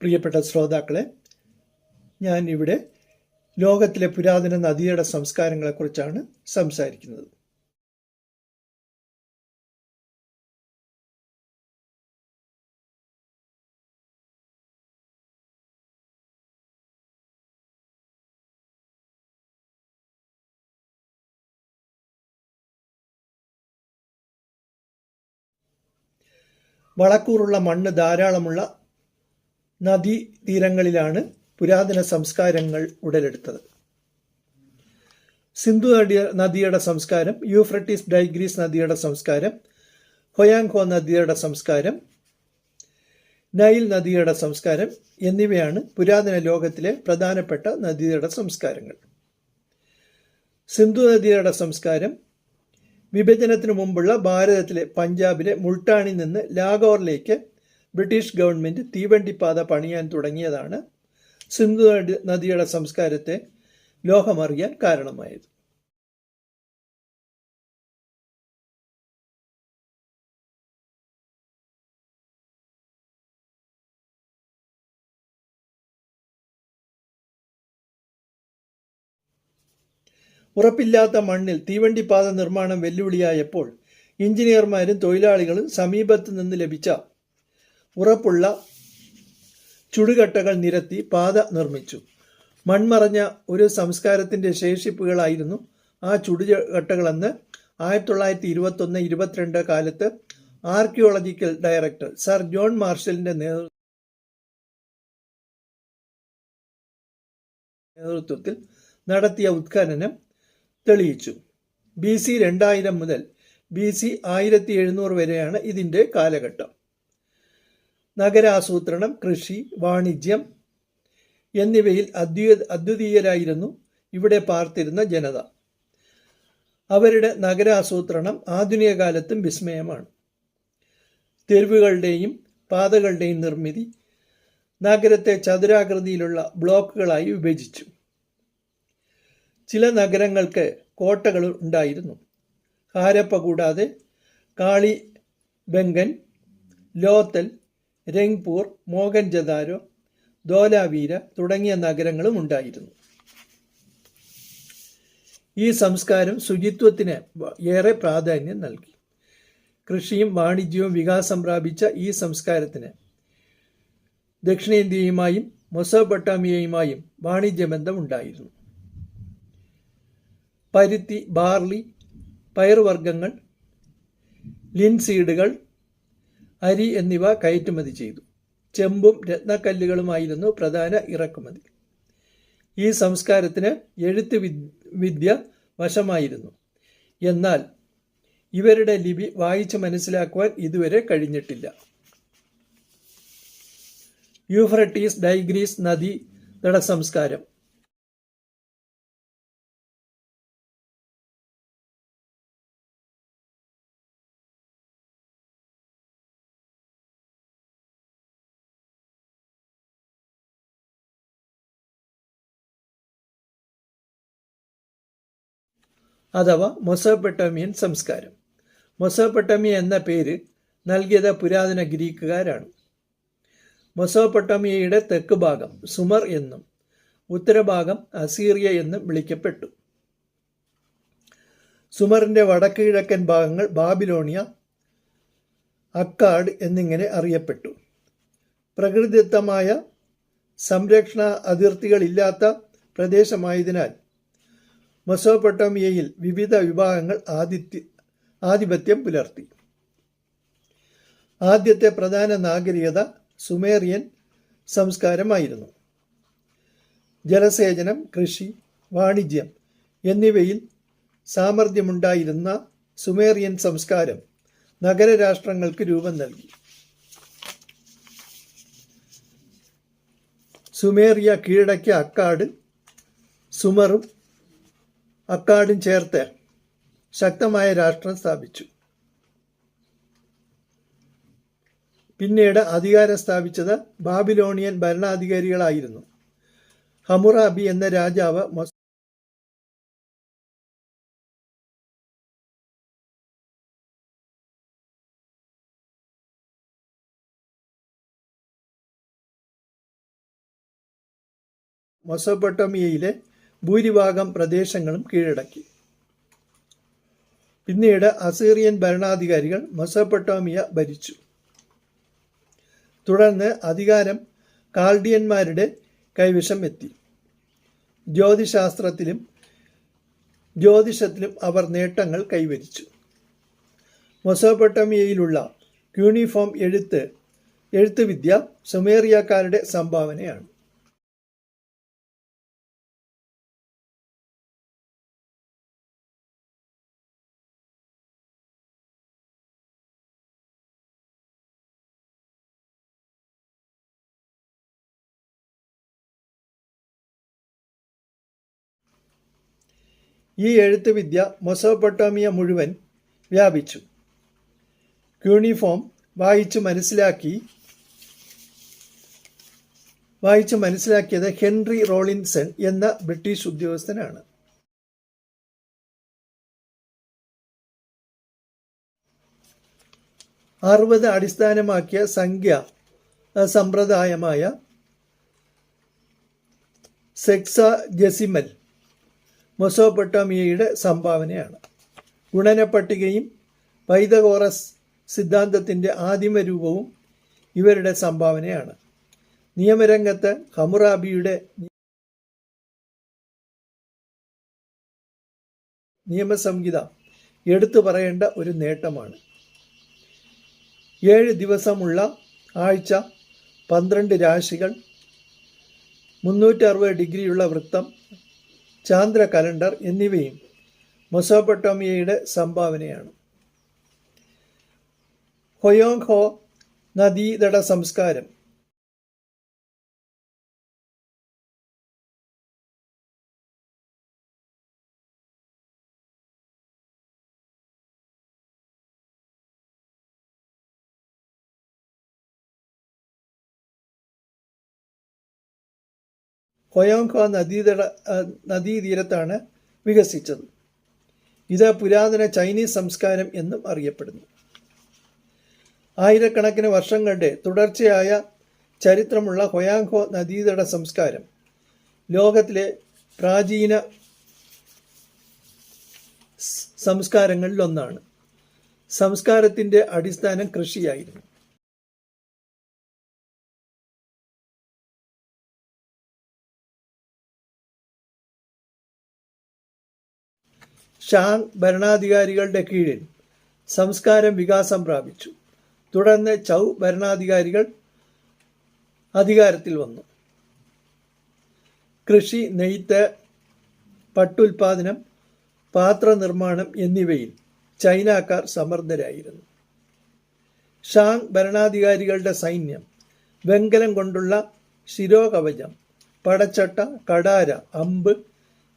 പ്രിയപ്പെട്ട ശ്രോതാക്കളെ ഞാൻ ഇവിടെ ലോകത്തിലെ പുരാതന നദിയുടെ സംസ്കാരങ്ങളെക്കുറിച്ചാണ് സംസാരിക്കുന്നത്. വളക്കൂറുള്ള മണ്ണ് ധാരാളമുള്ള നദീ തീരങ്ങളിലാണ് പുരാതന സംസ്കാരങ്ങൾ ഉടലെടുത്തത്. സിന്ധു നദി നദിയുടെ സംസ്കാരം യൂഫ്രട്ടീസ് ഡൈഗ്രീസ് നദിയുടെ സംസ്കാരം ഹൊയാങ്ഹോ നദിയുടെ സംസ്കാരം നൈൽ നദിയുടെ സംസ്കാരം എന്നിവയാണ് പുരാതന ലോകത്തിലെ പ്രധാനപ്പെട്ട നദിയുടെ സംസ്കാരങ്ങൾ. സിന്ധു നദിയുടെ സംസ്കാരം വിഭജനത്തിനു മുമ്പുള്ള ഭാരതത്തിലെ പഞ്ചാബിലെ മുൾട്ടാണിൽ നിന്ന് ലാഹോറിലേക്ക് ബ്രിട്ടീഷ് ഗവൺമെന്റ് തീവണ്ടിപ്പാത പണിയാൻ തുടങ്ങിയതാണ് സിന്ധു നദി- നദിയുടെ സംസ്കാരത്തെ ലോഹമറിയാൻ കാരണമായത്. ഉറപ്പില്ലാത്ത മണ്ണിൽ തീവണ്ടിപ്പാത നിർമ്മാണം വെല്ലുവിളിയായപ്പോൾ എഞ്ചിനീയർമാരും തൊഴിലാളികളും സമീപത്ത് നിന്ന് ലഭിച്ച ഉറപ്പുള്ള ചുടുകട്ടകൾ നിരത്തി പാത നിർമ്മിച്ചു. മൺമറഞ്ഞ ഒരു സംസ്കാരത്തിന്റെ ശേഷിപ്പുകളായിരുന്നു ആ ചുടുകട്ടകളെന്ന് ആയിരത്തി തൊള്ളായിരത്തി ഇരുപത്തൊന്ന് ഇരുപത്തിരണ്ട് കാലത്ത് ആർക്കിയോളജിക്കൽ ഡയറക്ടർ സർ ജോൺ മാർഷലിന്റെ നേതൃത്വത്തിൽ നടത്തിയ ഉത്ഖനനം തെളിയിച്ചു. ബി സി രണ്ടായിരം മുതൽ ബി സി ആയിരത്തി എഴുന്നൂറ് വരെയാണ് ഇതിന്റെ കാലഘട്ടം. നഗരാസൂത്രണം കൃഷി വാണിജ്യം എന്നിവയിൽ അദ്വീ അദ്വിതീയരായിരുന്നു ഇവിടെ പാർത്തിരുന്ന ജനത. അവരുടെ നഗരാസൂത്രണം ആധുനിക കാലത്തും വിസ്മയമാണ്. തെരുവുകളുടെയും പാതകളുടെയും നിർമ്മിതി നഗരത്തെ ചതുരാകൃതിയിലുള്ള ബ്ലോക്കുകളായി വിഭജിച്ചു. ചില നഗരങ്ങൾക്ക് കോട്ടകൾ ഉണ്ടായിരുന്നു. ഹാരപ്പ കൂടാതെ കാളി ബംഗൻ ലോത്തൽ രംഗ്പൂർ മോഹൻജദാരോ ധോലാവീര തുടങ്ങിയ നഗരങ്ങളും ഉണ്ടായിരുന്നു. ഈ സംസ്കാരം ശുചിത്വത്തിന് ഏറെ പ്രാധാന്യം നൽകി. കൃഷിയും വാണിജ്യവും വികാസം പ്രാപിച്ച ഈ സംസ്കാരത്തിന് ദക്ഷിണേന്ത്യയുമായും വാണിജ്യ വാണിജ്യബന്ധം ഉണ്ടായിരുന്നു പരുത്തി ബാർലി പയറുവർഗങ്ങൾ ലിൻസീഡുകൾ അരി എന്നിവ കയറ്റുമതി ചെയ്തു. ചെമ്പും രത്നക്കല്ലുകളുമായിരുന്നു പ്രധാന ഇറക്കുമതി. ഈ സംസ്കാരത്തിന് എഴുത്ത് വിദ്യ വശമായിരുന്നു. എന്നാൽ ഇവരുടെ ലിപി വായിച്ച് മനസ്സിലാക്കുവാൻ ഇതുവരെ കഴിഞ്ഞിട്ടില്ല. യൂഫ്രട്ടീസ് ഡൈഗ്രീസ് നദി തട സംസ്കാരം അഥവാ മൊസോപ്പെട്ടോമിയൻ സംസ്കാരം. മൊസോപ്പെട്ടോമിയ എന്ന പേര് നൽകിയത് പുരാതന ഗ്രീക്കുകാരാണ്. മൊസോപ്പെട്ടോമിയയുടെ തെക്ക് ഭാഗം സുമർ എന്നും ഉത്തരഭാഗം അസീറിയ എന്നും വിളിക്കപ്പെട്ടു. സുമറിന്റെ വടക്ക് കിഴക്കൻ ഭാഗങ്ങൾ ബാബിലോണിയ അക്കാഡ് എന്നിങ്ങനെ അറിയപ്പെട്ടു. പ്രകൃതിദത്തമായ സംരക്ഷണ അതിർത്തികളില്ലാത്ത പ്രദേശമായതിനാൽ മൊസോപ്പൊട്ടാമിയയിൽ വിവിധ വിഭാഗങ്ങൾ ആദിത്യ ആധിപത്യം പുലർത്തി. ആദ്യത്തെ പ്രധാന നാഗരികത സുമേറിയൻ സംസ്കാരമായിരുന്നു. ജലസേചനം കൃഷി വാണിജ്യം എന്നിവയിൽ സാമർഥ്യമുണ്ടായിരുന്ന സുമേറിയൻ സംസ്കാരം നഗരരാഷ്ട്രങ്ങൾക്ക് രൂപം നൽകി. സുമേറിയ കീഴടക്കിയ അക്കാട് സുമറും അക്കാഡും ചേർത്ത് ശക്തമായ രാഷ്ട്രം സ്ഥാപിച്ചു. പിന്നീട് അധികാരം സ്ഥാപിച്ചത് ബാബിലോണിയൻ ഭരണാധികാരികളായിരുന്നു. ഹമുറാബി എന്ന രാജാവ് മൊസ് ഭൂരിഭാഗം പ്രദേശങ്ങളും കീഴടക്കി. പിന്നീട് അസീറിയൻ ഭരണാധികാരികൾ മൊസപ്പൊട്ടോമിയ ഭരിച്ചു. തുടർന്ന് അധികാരം കാൾഡിയന്മാരുടെ കൈവശം എത്തി. ജ്യോതിശാസ്ത്രത്തിലും ജ്യോതിഷത്തിലും അവർ നേട്ടങ്ങൾ കൈവരിച്ചു. മൊസോപ്പൊട്ടമിയയിലുള്ള ക്യൂണിഫോം എഴുത്ത് എഴുത്തുവിദ്യ സുമേറിയക്കാരുടെ സംഭാവനയാണ്. ഈ എഴുത്തുവിദ്യ മൊസോപ്പൊട്ടോമിയ മുഴുവൻ വ്യാപിച്ചു. ക്യൂണിഫോം വായിച്ചു മനസ്സിലാക്കി വായിച്ചു മനസ്സിലാക്കിയത് ഹെൻറി റോളിൻസൺ എന്ന ബ്രിട്ടീഷ് ഉദ്യോഗസ്ഥനാണ്. അറുപത് അടിസ്ഥാനമാക്കിയ സംഖ്യ സമ്പ്രദായമായ സെക്സ സെക്സാജെസിമൽ മൊസോപ്പൊട്ടാമിയയുടെ സംഭാവനയാണ്. ഗുണന പട്ടികയും പൈതകോറസ് സിദ്ധാന്തത്തിന്റെ ആദിമ രൂപവും ഇവരുടെ സംഭാവനയാണ്. നിയമരംഗത്ത് ഹമുറാബിയുടെ നിയമസംഹിത എടുത്തു പറയേണ്ട ഒരു നേട്ടമാണ്. ഏഴ് ദിവസമുള്ള ആഴ്ച പന്ത്രണ്ട് രാശികൾ മുന്നൂറ്ററുപത് ഡിഗ്രിയുള്ള വൃത്തം ചാന്ദ്ര കലണ്ടർ എന്നിവയും മൊസോപ്പൊട്ടോമിയയുടെ സംഭാവനയാണ്. ഹൊയോങ് ഹോ നദീതട സംസ്കാരം ഹൊയോങ് ഹോ നദീതട നദീതീരത്താണ് വികസിച്ചത്. ഇത് പുരാതന ചൈനീസ് സംസ്കാരം എന്നും അറിയപ്പെടുന്നു. ആയിരക്കണക്കിന് വർഷങ്ങളുടെ തുടർച്ചയായ ചരിത്രമുള്ള ഹൊയാങ്ഹോ നദീതട സംസ്കാരം ലോകത്തിലെ പ്രാചീന സംസ്കാരങ്ങളിലൊന്നാണ്. സംസ്കാരത്തിന്റെ അടിസ്ഥാനം കൃഷിയായിരുന്നു. ഷാങ് ഭരണാധികാരികളുടെ കീഴിൽ സംസ്കാരം വികാസം പ്രാപിച്ചു. തുടർന്ന് ചൗ ഭരണാധികാരികൾ അധികാരത്തിൽ വന്നു. കൃഷി നെയ്ത്ത് പട്ടുൽപാദനം പാത്രനിർമ്മാണം എന്നിവയിൽ ചൈനക്കാർ സമർത്ഥരായിരുന്നു. ഷാങ് ഭരണാധികാരികളുടെ സൈന്യം വെങ്കലം കൊണ്ടുള്ള ശിരോകവചം പടച്ചട്ട കടാര അമ്പ്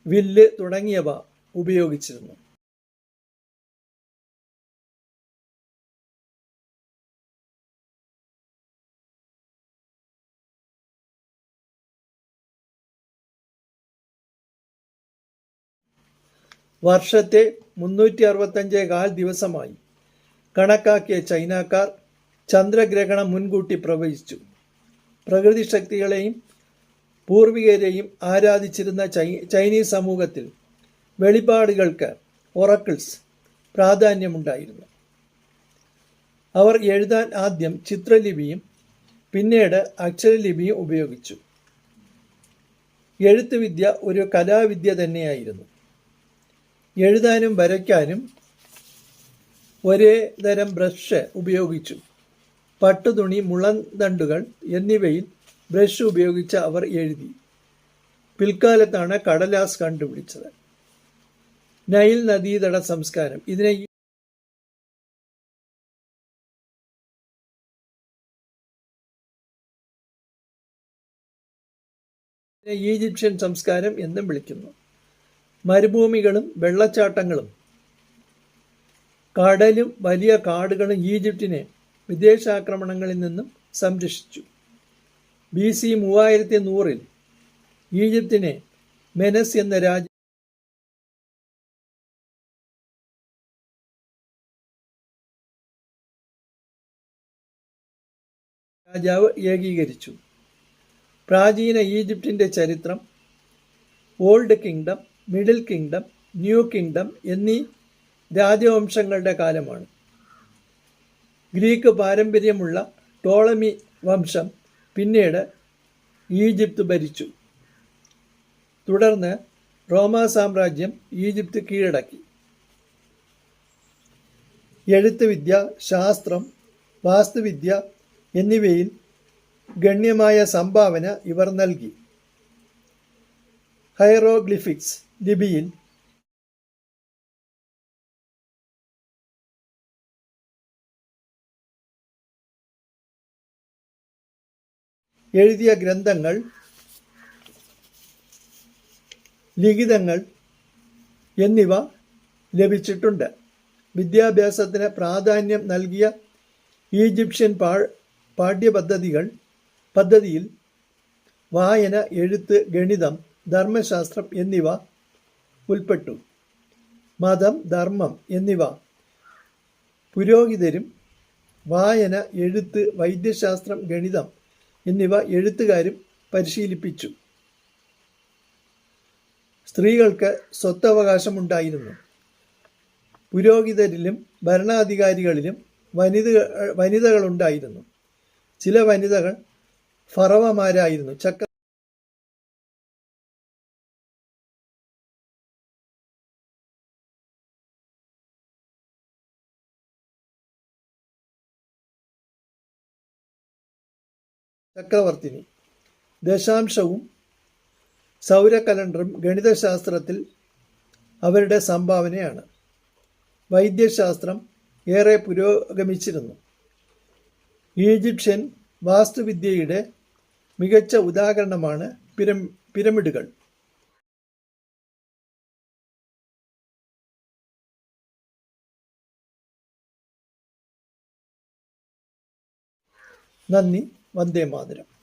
വില്ല് തുടങ്ങിയവ ഉപയോഗിച്ചിരുന്നു. വർഷത്തെ മുന്നൂറ്റി അറുപത്തഞ്ച് കാൽ ദിവസമായി കണക്കാക്കിയ ചൈനക്കാർ ചന്ദ്രഗ്രഹണം മുൻകൂട്ടി പ്രവചിച്ചു പ്രകൃതി ശക്തികളെയും പൂർവികരെയും ആരാധിച്ചിരുന്ന ചൈനീസ് സമൂഹത്തിൽ വെളിപാടുകൾക്ക് ഒറക്കിൾസ് പ്രാധാന്യമുണ്ടായിരുന്നു. അവർ എഴുതാൻ ആദ്യം ചിത്രലിപിയും പിന്നീട് അക്ഷരലിപിയും ഉപയോഗിച്ചു. എഴുത്തുവിദ്യ ഒരു കലാവിദ്യ തന്നെയായിരുന്നു. എഴുതാനും വരയ്ക്കാനും ഒരേ തരം ബ്രഷ് ഉപയോഗിച്ചു. പട്ടുതുണി മുളന്തണ്ടുകൾ എന്നിവയിൽ ബ്രഷ് ഉപയോഗിച്ച് അവർ എഴുതി. പിൽക്കാലത്താണ് കടലാസ് കണ്ടുപിടിച്ചത്. നൈൽ നദീതട സംസ്കാരം. ഇതിനെ ഈജിപ്ഷ്യൻ സംസ്കാരം എന്നും വിളിക്കുന്നു. മരുഭൂമികളും വെള്ളച്ചാട്ടങ്ങളും കടലും വലിയ കാടുകളും ഈജിപ്തിനെ വിദേശാക്രമണങ്ങളിൽ നിന്നും സംരക്ഷിച്ചു. ബി സി മൂവായിരത്തി നൂറിൽ ഈജിപ്തിനെ മെനസ് എന്ന രാജ്യം രാജാവ് ഏകീകരിച്ചു. പ്രാചീന ഈജിപ്തിന്റെ ചരിത്രം Old Kingdom Middle Kingdom New Kingdom എന്നീ രാജവംശങ്ങളുടെ കാലമാണ്. ഗ്രീക്ക് പാരമ്പര്യമുള്ള ടോളമി വംശം പിന്നീട് ഈജിപ്ത് ഭരിച്ചു. തുടർന്ന് റോമാ സാമ്രാജ്യം ഈജിപ്ത് കീഴടക്കി. എഴുത്തുവിദ്യ ശാസ്ത്രം വാസ്തുവിദ്യ എന്നിവയിൽ ഗണ്യമായ സംഭാവന ഇവർ നൽകി. ഹൈറോഗ്ലിഫിക്സ് ലിപിയിൽ എഴുതിയ ഗ്രന്ഥങ്ങൾ ലിഖിതങ്ങൾ എന്നിവ ലഭിച്ചിട്ടുണ്ട്. വിദ്യാഭ്യാസത്തിന് പ്രാധാന്യം നൽകിയ ഈജിപ്ഷ്യൻ പാ പാഠ്യപദ്ധതികൾ പദ്ധതിയിൽ വായന എഴുത്ത് ഗണിതം ധർമ്മശാസ്ത്രം എന്നിവ ഉൾപ്പെട്ടു. മതം ധർമ്മം എന്നിവ. പുരോഹിതരും വായന എഴുത്ത് വൈദ്യശാസ്ത്രം ഗണിതം എന്നിവ എഴുത്തുകാരും പരിശീലിപ്പിച്ചു. സ്ത്രീകൾക്ക് സ്വത്തവകാശമുണ്ടായിരുന്നു. പുരോഹിതരിലും ഭരണാധികാരികളിലും വനിത വനിതകളുണ്ടായിരുന്നു. ചില വനിതകൾ ഫറവമാരായിരുന്നു. ചക്ര ചക്രവർത്തിനി. ദശാംശവും സൗര കലണ്ടറും ഗണിതശാസ്ത്രത്തിൽ അവരുടെ സംഭാവനയാണ്. വൈദ്യശാസ്ത്രം ഏറെ പുരോഗമിച്ചിരുന്നു. ഈജിപ്ഷ്യൻ വാസ്തുവിദ്യയുടെ മികച്ച ഉദാഹരണമാണ് പിരം പിരമിഡുകൾ. നന്ദി വന്ദേ മാതരം.